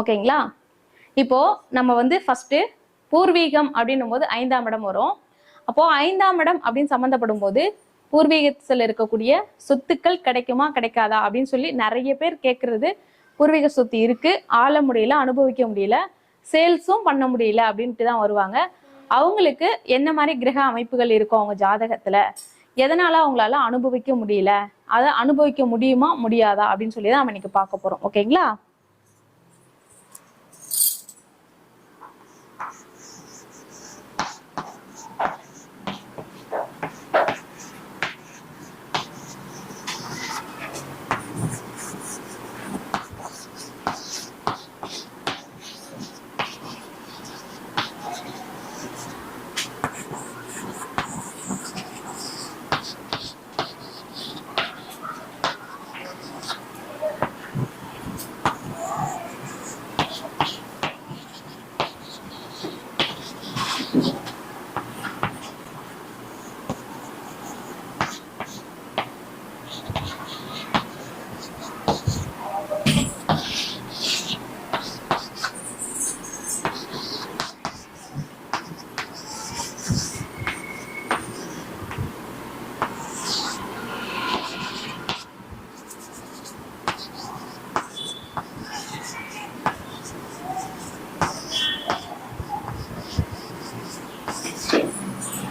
ஓகேங்களா? இப்போ நம்ம வந்து ஃபர்ஸ்ட் பூர்வீகம் அப்படின்னும் போது ஐந்தாம் இடம் வரும். அப்போ ஐந்தாம் இடம் அப்படின்னு சம்மந்தப்படும் போது பூர்வீகத்தில் இருக்கக்கூடிய சொத்துக்கள் கிடைக்குமா கிடைக்காதா அப்படின்னு சொல்லி நிறைய பேர் கேட்கறது பூர்வீக சொத்து இருக்கு. ஆள முடியல அனுபவிக்க முடியல சேல்ஸும் பண்ண முடியல அப்படின்ட்டு தான் வருவாங்க. அவங்களுக்கு என்ன மாதிரி கிரக அமைப்புகள் இருக்கும் அவங்க ஜாதகத்துல எதனால அவங்களால அனுபவிக்க முடியல அதை அனுபவிக்க முடியுமா முடியாதா அப்படின்னு சொல்லி தான் நம்ம இன்னைக்கு பார்க்க போறோம். ஓகேங்களா?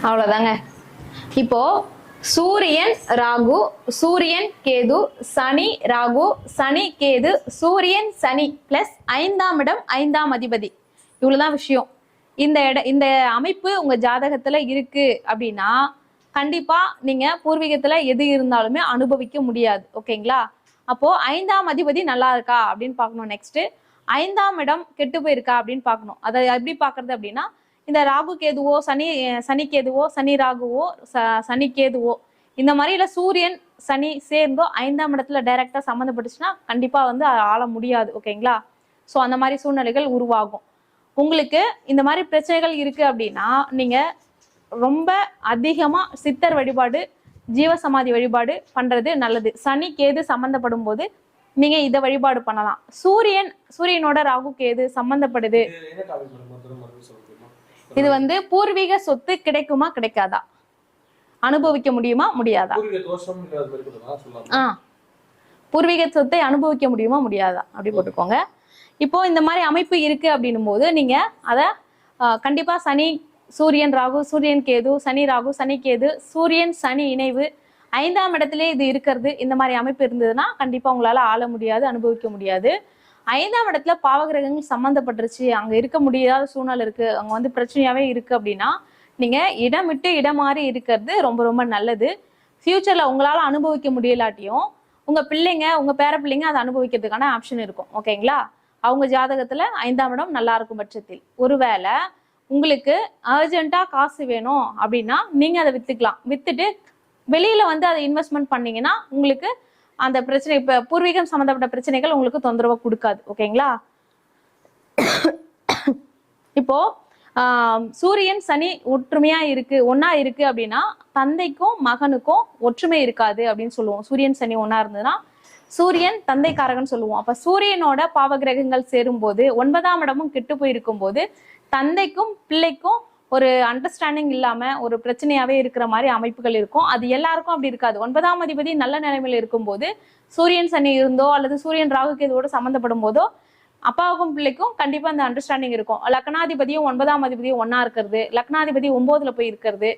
அவ்வளோதாங்க இப்போ சூரியன் ராகு சூரியன் கேது சனி ராகு சனி கேது சூரியன் சனி பிளஸ் ஐந்தாம் இடம் ஐந்தாம் அதிபதி. இவ்வளோதான் விஷயம். இந்த இட இந்த அமைப்பு உங்க ஜாதகத்துல இருக்கு அப்படின்னா கண்டிப்பா நீங்க பூர்வீகத்துல எது இருந்தாலுமே அனுபவிக்க முடியாது. ஓகேங்களா? அப்போ ஐந்தாம் அதிபதி நல்லா இருக்கா அப்படின்னு பார்க்கணும். நெக்ஸ்ட் ஐந்தாம் இடம் கெட்டு போயிருக்கா அப்படின்னு பார்க்கணும். அதை எப்படி பார்க்கறது அப்படின்னா இந்த ராகு கேதுவோ சனி சனி கேதுவோ சனி ராகுவோ ச- சனி கேதுவோ இந்த மாதிரி சூரியன் சனி சேர்ந்தோ ஐந்தாம் இடத்துல டைரக்டா சம்மந்தப்பட்டுச்சுன்னா கண்டிப்பா வந்து ஆள முடியாது ஓகேங்களா? ஸோ அந்த மாதிரி சூழ்நிலைகள் உருவாகும். உங்களுக்கு இந்த மாதிரி பிரச்சனைகள் இருக்கு அப்படின்னா நீங்க ரொம்ப அதிகமா சித்தர் வழிபாடு ஜீவசமாதி வழிபாடு பண்றது நல்லது. சனி கேது சம்மந்தப்படும் போது நீங்க இதை வழிபாடு பண்ணலாம். சூரியன் சூரியனோட ராகு கேது சம்மந்தப்படுது. இது வந்து பூர்வீக சொத்து கிடைக்குமா கிடைக்காதா? அனுபவிக்க முடியுமா முடியாதா? பூர்வீக தோஷம் இல்ல அது மாதிரி கூட சொல்லலாம் ஆ. பூர்வீக சொத்தை அனுபவிக்க முடியுமா முடியாதா? அப்படி போட்டுக்கோங்க. இப்போ இந்த மாதிரி அமைப்பு இருக்கு அப்படின்னும் போது நீங்க அதை கண்டிப்பா சனி சூரியன் ராகு சூரியன் கேது சனி ராகு சனி கேது சூரியன் சனி இணைவு ஐந்தாம் இடத்திலே இது இருக்கிறது. இந்த மாதிரி அமைப்பு இருந்ததுன்னா கண்டிப்பா உங்களால ஆள முடியாது அனுபவிக்க முடியாது. ஐந்தாம் இடத்துல பாவகிரகங்கள் சம்மந்தப்பட்டுருச்சு அங்க இருக்க முடியாத சூழ்நிலை இருக்கு. அங்க வந்து பிரச்சனையாவே இருக்கு அப்படின்னா நீங்க இடம் விட்டு இடம் மாறி இருக்கிறது ரொம்ப ரொம்ப நல்லது. ஃபியூச்சர்ல உங்களால அனுபவிக்க முடியலாட்டியும் உங்க பிள்ளைங்க உங்க பேர பிள்ளைங்க அதை அனுபவிக்கிறதுக்கான ஆப்ஷன் இருக்கும். ஓகேங்களா அவங்க ஜாதகத்துல ஐந்தாம் இடம் நல்லா இருக்கும் பட்சத்தில். ஒருவேளை உங்களுக்கு அர்ஜென்ட்டா காசு வேணும் அப்படின்னா நீங்க அதை வித்துக்கலாம். வித்துட்டு வெளியில வந்து அதை இன்வெஸ்ட்மெண்ட் பண்ணீங்கன்னா உங்களுக்கு அந்த பிரச்சனை இப்ப பூர்வீகம் சம்மந்தப்பட்ட பிரச்சனைகள் உங்களுக்கு தொந்தரவு கொடுக்காது ஓகேங்களா? இப்போ சூரியன் சனி ஒற்றுமையா இருக்கு ஒன்னா இருக்கு அப்படின்னா தந்தைக்கும் மகனுக்கும் ஒற்றுமை இருக்காது அப்படின்னு சொல்லுவோம். சூரியன் சனி ஒன்னா இருந்ததுன்னா சூரியன் தந்தைக்காரகன் சொல்லுவோம். அப்ப சூரியனோட பாவகிரகங்கள் சேரும்போது ஒன்பதாம் இடமும் கெட்டு போயிருக்கும் போது தந்தைக்கும் பிள்ளைக்கும் ஒரு அண்டர்ஸ்டாண்டிங் இல்லாமல் ஒரு பிரச்சனையாகவே இருக்கிற மாதிரி அமைப்புகள் இருக்கும். அது எல்லாருக்கும் அப்படி இருக்காது. ஒன்பதாம் அதிபதி நல்ல நிலைமையில் இருக்கும்போது சூரியன் சனி இருந்தோ அல்லது சூரியன் ராகுக்கு இதோடு சம்மந்தப்படும் போதோ அப்பாவுக்கும் பிள்ளைக்கும் கண்டிப்பாக அந்த அண்டர்ஸ்டாண்டிங் இருக்கும். லக்னாதிபதியும் ஒன்பதாம் அதிபதியும் ஒன்றா இருக்கிறது. லக்னாதிபதி ஒன்பதுல போய் இருக்கிறது.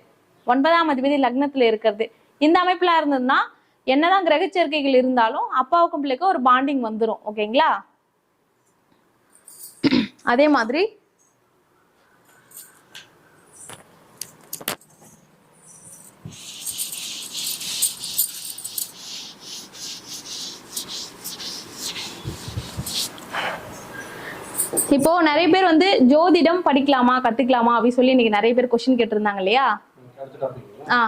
ஒன்பதாம் அதிபதி லக்னத்தில் இருக்கிறது. இந்த அமைப்பில் இருந்ததுன்னா என்னதான் கிரகச்சேர்க்கைகள் இருந்தாலும் அப்பாவுக்கும் பிள்ளைக்கும் ஒரு பாண்டிங் வந்துடும் ஓகேங்களா? அதே மாதிரி இப்போ நிறைய பேர் வந்து ஜோதிடம் படிக்கலாமா கத்துக்கலாமா அப்படின்னு சொல்லி இன்னைக்கு நிறைய பேர் கொஸ்டின் கேட்டிருந்தாங்க இல்லையா? ஆ.